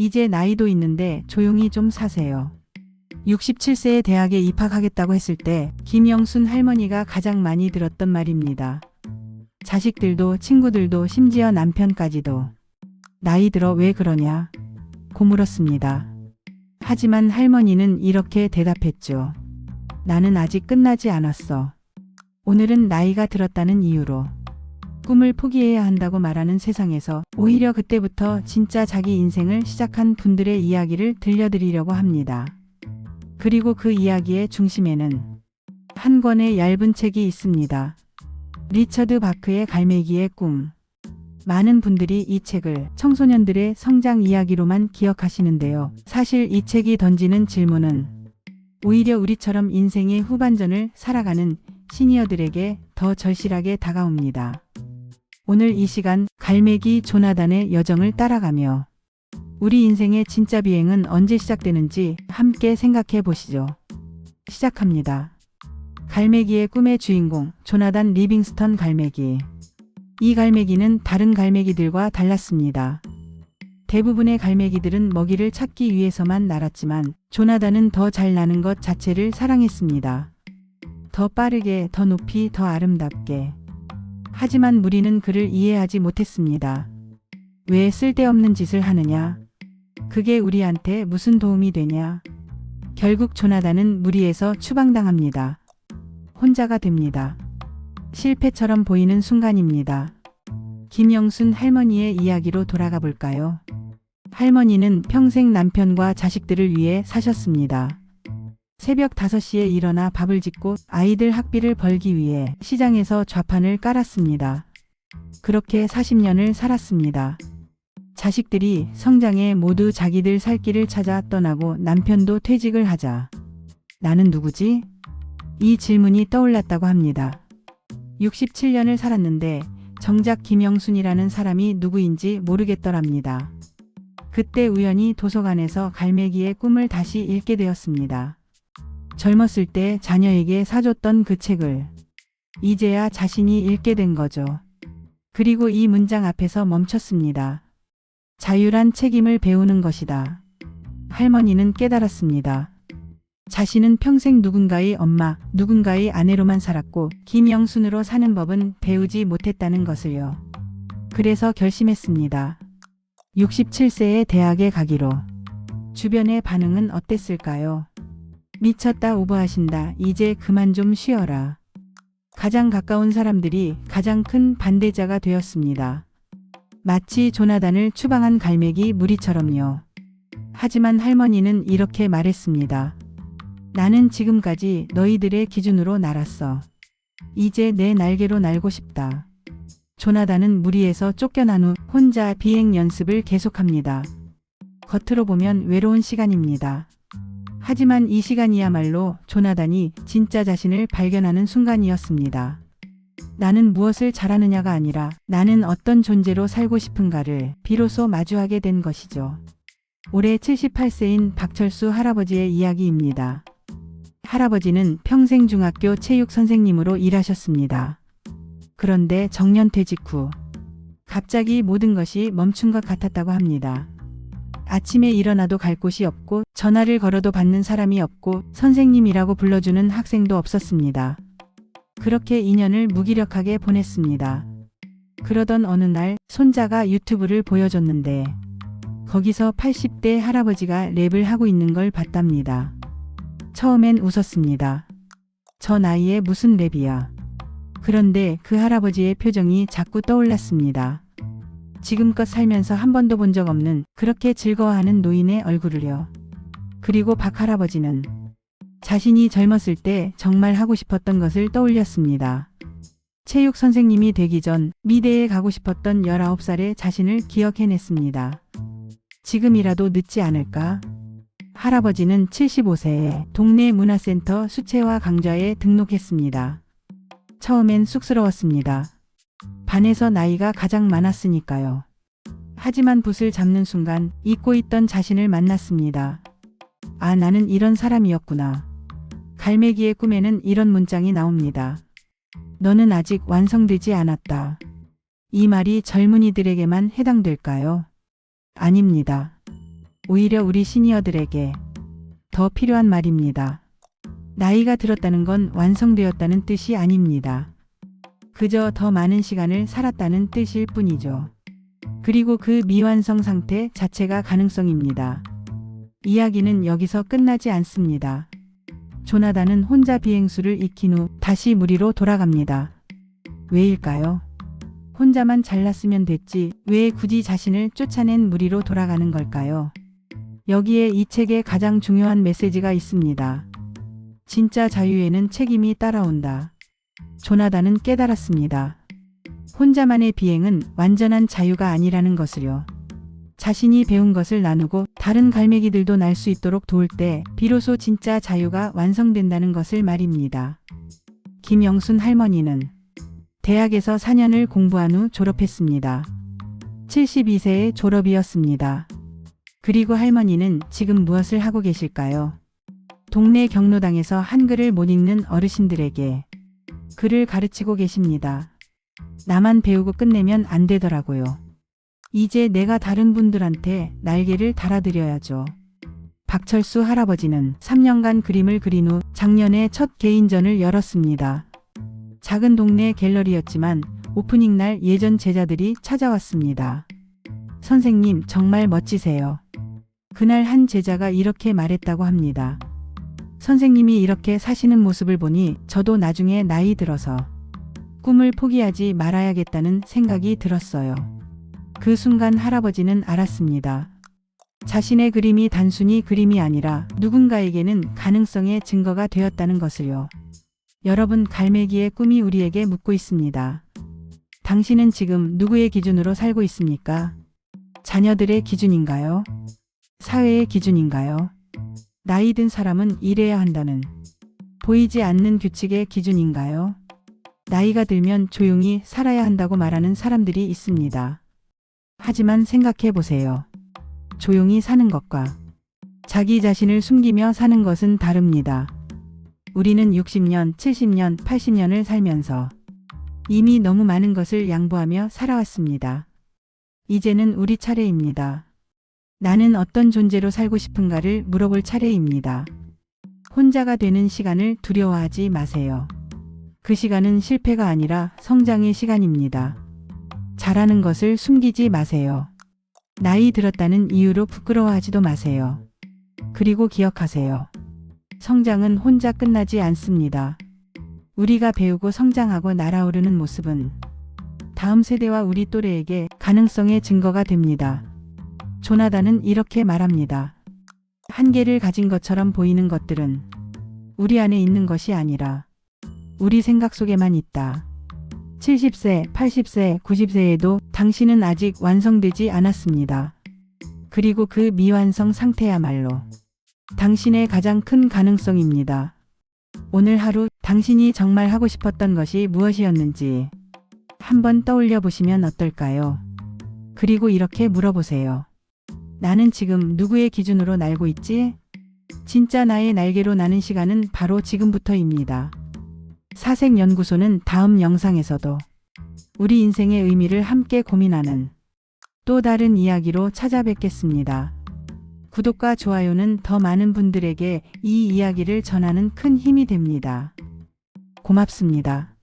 이제 나이도 있는데 조용히 좀 사세요. 67세에 대학에 입학하겠다고 했을 때 김영순 할머니가 가장 많이 들었던 말입니다. 자식들도 친구들도 심지어 남편까지도 나이 들어 왜 그러냐 고물었습니다. 하지만 할머니는 이렇게 대답했죠. 나는 아직 끝나지 않았어. 오늘은 나이가 들었다는 이유로 꿈을 포기해야 한다고 말하는 세상에서 오히려 그때부터 진짜 자기 인생을 시작한 분들의 이야기를 들려드리려고 합니다. 그리고 그 이야기의 중심에는 한 권의 얇은 책이 있습니다. 리처드 바크의 갈매기의 꿈. 많은 분들이 이 책을 청소년들의 성장 이야기로만 기억하시는데요. 사실 이 책이 던지는 질문은 오히려 우리처럼 인생의 후반전을 살아가는 시니어들에게 더 절실하게 다가옵니다. 오늘 이 시간 갈매기 조나단의 여정을 따라가며 우리 인생의 진짜 비행은 언제 시작되는지 함께 생각해 보시죠. 시작합니다. 갈매기의 꿈의 주인공 조나단 리빙스턴 갈매기. 이 갈매기는 다른 갈매기들과 달랐습니다. 대부분의 갈매기들은 먹이를 찾기 위해서만 날았지만 조나단은 더 잘 나는 것 자체를 사랑했습니다. 더 빠르게, 더 높이, 더 아름답게. 하지만 무리는 그를 이해하지 못했습니다. 왜 쓸데없는 짓을 하느냐? 그게 우리한테 무슨 도움이 되냐? 결국 조나단은 무리에서 추방당합니다. 혼자가 됩니다. 실패처럼 보이는 순간입니다. 김영순 할머니의 이야기로 돌아가 볼까요? 할머니는 평생 남편과 자식들을 위해 사셨습니다. 새벽 5시에 일어나 밥을 짓고 아이들 학비를 벌기 위해 시장에서 좌판을 깔았습니다. 그렇게 40년을 살았습니다. 자식들이 성장해 모두 자기들 살 길을 찾아 떠나고 남편도 퇴직을 하자. 나는 누구지? 이 질문이 떠올랐다고 합니다. 67년을 살았는데 정작 김영순이라는 사람이 누구인지 모르겠더랍니다. 그때 우연히 도서관에서 갈매기의 꿈을 다시 읽게 되었습니다. 젊었을 때 자녀에게 사줬던 그 책을 이제야 자신이 읽게 된 거죠. 그리고 이 문장 앞에서 멈췄습니다. 자유란 책임을 배우는 것이다. 할머니는 깨달았습니다. 자신은 평생 누군가의 엄마, 누군가의 아내로만 살았고 김영순으로 사는 법은 배우지 못했다는 것을요. 그래서 결심했습니다. 67세에 대학에 가기로. 주변의 반응은 어땠을까요? 미쳤다 오버하신다. 이제 그만 좀 쉬어라. 가장 가까운 사람들이 가장 큰 반대자가 되었습니다. 마치 조나단을 추방한 갈매기 무리처럼요. 하지만 할머니는 이렇게 말했습니다. 나는 지금까지 너희들의 기준으로 날았어. 이제 내 날개로 날고 싶다. 조나단은 무리에서 쫓겨난 후 혼자 비행 연습을 계속합니다. 겉으로 보면 외로운 시간입니다. 하지만 이 시간이야말로 조나단이 진짜 자신을 발견하는 순간이었습니다. 나는 무엇을 잘하느냐가 아니라 나는 어떤 존재로 살고 싶은가를 비로소 마주하게 된 것이죠. 올해 78세인 박철수 할아버지의 이야기입니다. 할아버지는 평생 중학교 체육 선생님으로 일하셨습니다. 그런데 정년퇴직 후 갑자기 모든 것이 멈춘 것 같았다고 합니다. 아침에 일어나도 갈 곳이 없고 전화를 걸어도 받는 사람이 없고 선생님이라고 불러주는 학생도 없었습니다. 그렇게 2년을 무기력하게 보냈습니다. 그러던 어느 날 손자가 유튜브를 보여줬는데 거기서 80대 할아버지가 랩을 하고 있는 걸 봤답니다. 처음엔 웃었습니다. 저 나이에 무슨 랩이야. 그런데 그 할아버지의 표정이 자꾸 떠올랐습니다. 지금껏 살면서 한 번도 본 적 없는 그렇게 즐거워하는 노인의 얼굴을요. 그리고 박 할아버지는 자신이 젊었을 때 정말 하고 싶었던 것을 떠올렸습니다. 체육 선생님이 되기 전 미대에 가고 싶었던 19살의 자신을 기억해냈습니다. 지금이라도 늦지 않을까? 할아버지는 75세에 동네 문화센터 수채화 강좌에 등록했습니다. 처음엔 쑥스러웠습니다. 반에서 나이가 가장 많았으니까요. 하지만 붓을 잡는 순간 잊고 있던 자신을 만났습니다. 아, 나는 이런 사람이었구나. 갈매기의 꿈에는 이런 문장이 나옵니다. 너는 아직 완성되지 않았다. 이 말이 젊은이들에게만 해당될까요? 아닙니다. 오히려 우리 시니어들에게 더 필요한 말입니다. 나이가 들었다는 건 완성되었다는 뜻이 아닙니다. 그저 더 많은 시간을 살았다는 뜻일 뿐이죠. 그리고 그 미완성 상태 자체가 가능성입니다. 이야기는 여기서 끝나지 않습니다. 조나단은 혼자 비행수를 익힌 후 다시 무리로 돌아갑니다. 왜일까요? 혼자만 잘났으면 됐지 왜 굳이 자신을 쫓아낸 무리로 돌아가는 걸까요? 여기에 이 책의 가장 중요한 메시지가 있습니다. 진짜 자유에는 책임이 따라온다. 조나단은 깨달았습니다. 혼자만의 비행은 완전한 자유가 아니라는 것을요. 자신이 배운 것을 나누고 다른 갈매기들도 날 수 있도록 도울 때 비로소 진짜 자유가 완성된다는 것을 말입니다. 김영순 할머니는 대학에서 4년을 공부한 후 졸업했습니다. 72세의 졸업이었습니다. 그리고 할머니는 지금 무엇을 하고 계실까요? 동네 경로당에서 한글을 못 읽는 어르신들에게 글을 가르치고 계십니다. 나만 배우고 끝내면 안 되더라고요. 이제 내가 다른 분들한테 날개를 달아드려야죠. 박철수 할아버지는 3년간 그림을 그린 후 작년에 첫 개인전을 열었습니다. 작은 동네 갤러리였지만 오프닝 날 예전 제자들이 찾아왔습니다. 선생님 정말 멋지세요. 그날 한 제자가 이렇게 말했다고 합니다. 선생님이 이렇게 사시는 모습을 보니 저도 나중에 나이 들어서 꿈을 포기하지 말아야겠다는 생각이 들었어요. 그 순간 할아버지는 알았습니다. 자신의 그림이 단순히 그림이 아니라 누군가에게는 가능성의 증거가 되었다는 것을요. 여러분 갈매기의 꿈이 우리에게 묻고 있습니다. 당신은 지금 누구의 기준으로 살고 있습니까? 자녀들의 기준인가요? 사회의 기준인가요? 나이 든 사람은 일해야 한다는 보이지 않는 규칙의 기준인가요? 나이가 들면 조용히 살아야 한다고 말하는 사람들이 있습니다. 하지만 생각해 보세요. 조용히 사는 것과 자기 자신을 숨기며 사는 것은 다릅니다. 우리는 60년, 70년, 80년을 살면서 이미 너무 많은 것을 양보하며 살아왔습니다. 이제는 우리 차례입니다. 나는 어떤 존재로 살고 싶은가를 물어볼 차례입니다. 혼자가 되는 시간을 두려워하지 마세요. 그 시간은 실패가 아니라 성장의 시간입니다. 잘하는 것을 숨기지 마세요. 나이 들었다는 이유로 부끄러워하지도 마세요. 그리고 기억하세요. 성장은 혼자 끝나지 않습니다. 우리가 배우고 성장하고 날아오르는 모습은 다음 세대와 우리 또래에게 가능성의 증거가 됩니다. 조나단은 이렇게 말합니다. 한계를 가진 것처럼 보이는 것들은 우리 안에 있는 것이 아니라 우리 생각 속에만 있다. 70세, 80세, 90세에도 당신은 아직 완성되지 않았습니다. 그리고 그 미완성 상태야말로 당신의 가장 큰 가능성입니다. 오늘 하루 당신이 정말 하고 싶었던 것이 무엇이었는지 한번 떠올려 보시면 어떨까요? 그리고 이렇게 물어보세요. 나는 지금 누구의 기준으로 날고 있지? 진짜 나의 날개로 나는 시간은 바로 지금부터입니다. 사색연구소는 다음 영상에서도 우리 인생의 의미를 함께 고민하는 또 다른 이야기로 찾아뵙겠습니다. 구독과 좋아요는 더 많은 분들에게 이 이야기를 전하는 큰 힘이 됩니다. 고맙습니다.